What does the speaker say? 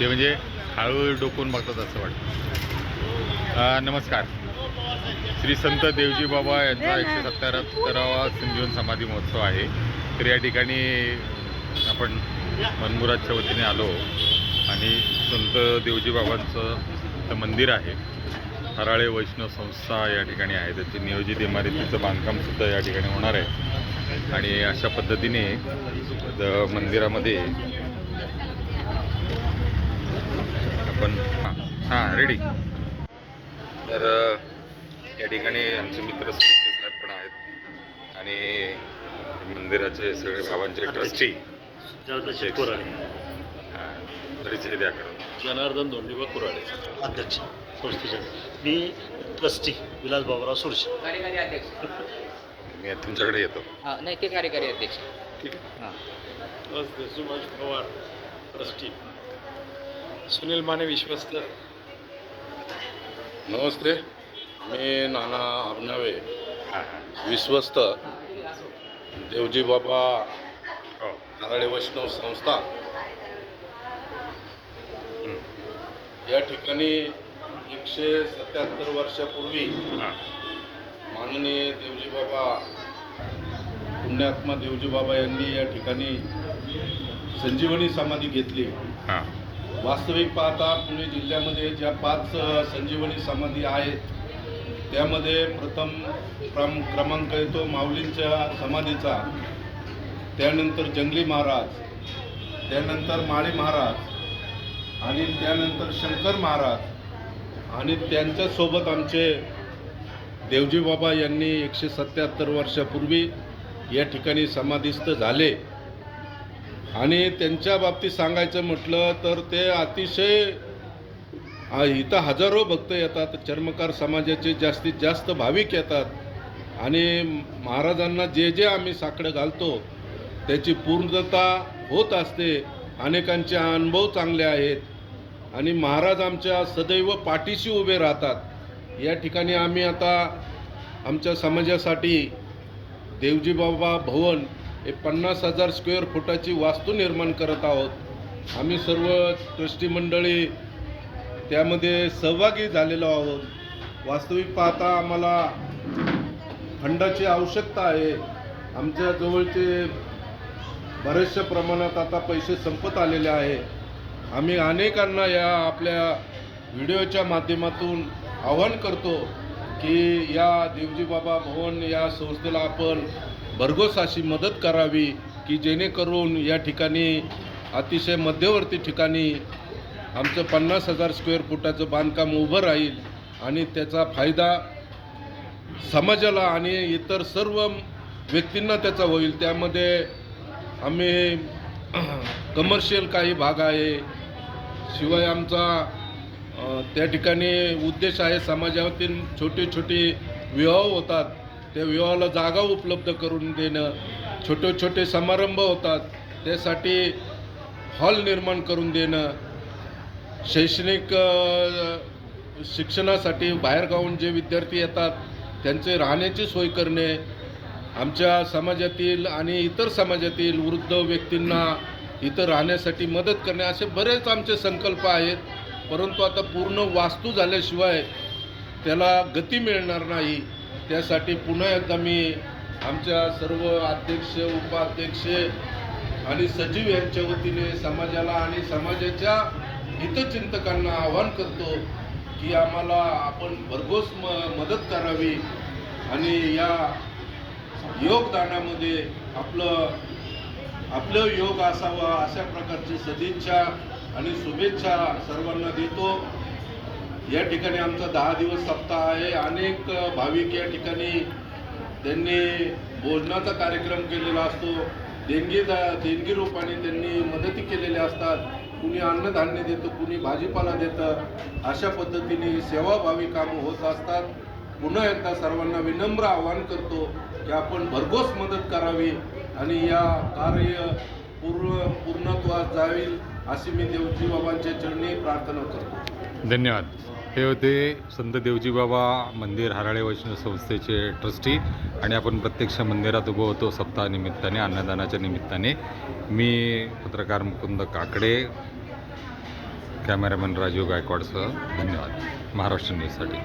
ते म्हणजे हळूहळू डोकून बघतात असं वाटतं. नमस्कार. श्री संत देवजी बाबा यांचा एकशे सत्तरावा संजीवन समाधी महोत्सव आहे. तर या ठिकाणी आपण मनमुरादच्या वतीने आलो आणि संत देवजी बाबांचं मंदिर आहे. हराळे वैष्णव संस्था या ठिकाणी आहे. त्याची नियोजित इमारतीचं बांधकामसुद्धा या ठिकाणी होणार आहे. आणि अशा पद्धतीने द- मंदिरामध्ये आपण हां हां रेडी तर या ठिकाणी आमचे मित्र सुरेश साहेब पण आहेत. आणि मंदिराचे सगळे बाबांचे ट्रस्टी. परिचय द्या करून. जनार्दन दोंडीबा कोराडे अध्यक्ष संस्थेचे मी ट्रस्टी विलास बाबुराव सुरशे. कार्यकारी अध्यक्ष. मी तुमच्याकडे येतो. हा नाही ते कार्यकारी अध्यक्ष. ठीक आहे. हां. सुभाष पवार ट्रस्टी. सुनील माने विश्वस्त. नमस्ते मी नाना अबनावे हां विश्वस्त देवजी बाबा हो. नाराळे वैष्णव संस्था. या ठिकाणी एकशे सत्याहत्तर वर्षापूर्वी माननीय देवजी बाबा पुण्यात्मा देवजी बाबा यांनी या ठिकाणी संजीवनी समाधी घेतली. वास्तविक पाहता पुणे जिल्ह्यामध्ये ज्या पाच संजीवनी समाधी आहेत त्यामध्ये प्रथम क्रम क्रमांक येतो माऊलींच्या समाधीचा त्यानंतर जंगली महाराज त्यानंतर माळी महाराज आणि त्यानंतर शंकर महाराज आणि त्यांच्यासोबत आमचे देवजी बाबा यांनी एकशे सत्याहत्तर वर्षापूर्वी या ठिकाणी समाधीस्थ झाले. आणि त्यांच्या बाबतीत सांगायचं म्हटलं तर ते अतिशय इथं हजारो भक्त येतात चर्मकार समाजाचे जास्तीत जास्त भाविक येतात. आणि महाराजांना जे जे आम्ही साकडं घालतो त्याची पूर्णता होत असते. अनेकांचे अनुभव चांगले आहेत. आणि महाराज आमच्या सदैव पाठीशी उभे राहतात. या ठिकाणी आम्ही आता आमच्या समाजासाठी देवजी बाबा भवन हे पन्नास हजार स्क्वेअर फुटाची वास्तू निर्माण करत आहोत. आम्ही सर्व ट्रस्टी मंडळी त्यामध्ये सहभागी झालेलो आहोत. वास्तविक पाहता आम्हाला फंडाची आवश्यकता आहे. आमच्या जवळचे बऱ्याचशा प्रमाणात आता पैसे संपत आलेले आहे. आम्ही अनेकांना या आपल्या व्हिडिओच्या माध्यमातून आवाहन करतो की या देवजी बाबा भवन या संस्थेला आपण भरघोस अशी मदत करावी की जेणेकरून या ठिकाणी अतिशय मध्यवर्ती ठिकाणी आमचं पन्नास हजार स्क्वेअर फुटाचं बांधकाम उभं राहील आणि त्याचा फायदा समाजाला आणि इतर सर्व व्यक्तींना त्याचा होईल. त्यामध्ये आम्ही कमर्शियल काही भाग आहे. शिवाय आमचा त्या ठिकाणी उद्देश आहे समाजातील छोटे छोटे विवाह होतात. त्या विवाहाला जागा उपलब्ध करून देणं छोटे छोटे समारंभ होतात त्यासाठी हॉल निर्माण करून देणं शैक्षणिक शिक्षणासाठी बाहेरगावून जे विद्यार्थी येतात त्यांचे राहण्याची सोय करणे आमच्या समाजातील आणि इतर समाजातील वृद्ध व्यक्तींना इथं राहण्यासाठी मदत करणे असे बरेच आमचे संकल्प आहेत. परंतु आता पूर्ण वास्तू झाल्याशिवाय त्याला गती मिळणार नाही. त्यासाठी पुन्हा एकदा मी आमच्या सर्व अध्यक्ष उपाध्यक्ष आणि सचिव यांच्या वतीने समाजाला आणि समाजाच्या हितचिंतकांना आवाहन करतो की आम्हाला आपण भरघोस म मदत करावी आणि या योगदानामध्ये आपलं आपलं योग असावा अशा प्रकारची सदिच्छा आणि शुभेच्छा सर्वांना देतो. या ठिकाणी आमचा दहा दिवस सप्ताह आहे. अनेक भाविक या ठिकाणी त्यांनी भोजनाचा कार्यक्रम केलेला असतो. देणगी देणगी रूपाने त्यांनी मदती केलेल्या असतात. कुणी अन्नधान्य देतं कुणी भाजीपाला देतं. अशा पद्धतीने सेवाभावी कामं होत असतात. पुन्हा एकदा सर्वांना विनम्र आवाहन करतो की आपण भरघोस मदत करावी आणि या कार्य पूर्ण पूर्णत्वास जाईल अशी मी देवजी बाबांच्या चरणी प्रार्थना करतो. धन्यवाद. हे होते संत देवजी बाबा मंदिर हराळे वैष्णव संस्थेचे ट्रस्टी आणि आपण प्रत्यक्ष मंदिरात उभं होतो सप्ताहानिमित्ताने अन्नदानाच्या निमित्ताने. मी पत्रकार मुकुंद काकडे कॅमेरामॅन राजीव गायकवाडसह. धन्यवाद. महाराष्ट्र न्यूजसाठी.